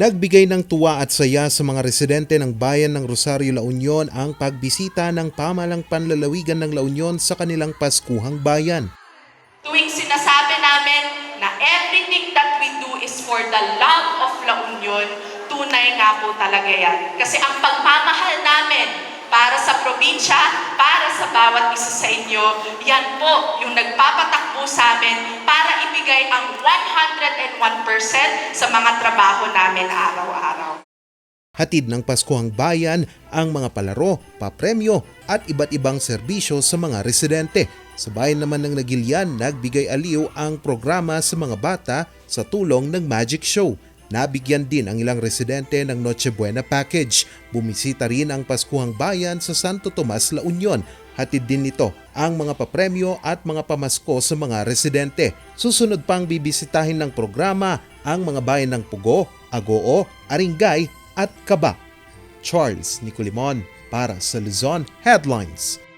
Nagbigay ng tuwa at saya sa mga residente ng bayan ng Rosario La Union ang pagbisita ng pamalang panlalawigan ng La Union sa kanilang Paskuhang Bayan. Tuwing sinasabi namin na everything that we do is for the love of La Union, tunay nga po talaga yan. Kasi ang pagmamahal namin para sa probinsya, para sa bawat isa sa inyo, yan po yung nagpapatakbo sa amin para ibigay ang 101% sa mga trabaho namin araw-araw. Hatid ng Paskuhang Bayan ang mga palaro, papremyo at iba't ibang serbisyo sa mga residente. Sa bayan naman ng Nagilian, nagbigay aliw ang programa sa mga bata sa tulong ng Magic Show. Nabigyan din ang ilang residente ng Noche Buena Package. Bumisita rin ang Paskuhang Bayan sa Santo Tomas, La Union. Hatid din nito ang mga papremyo at mga pamasko sa mga residente. Susunod pang bibisitahin ng programa ang mga bayan ng Pugo, Agoo, Aringay at Kaba. Charles Nicolimon para sa Luzon Headlines.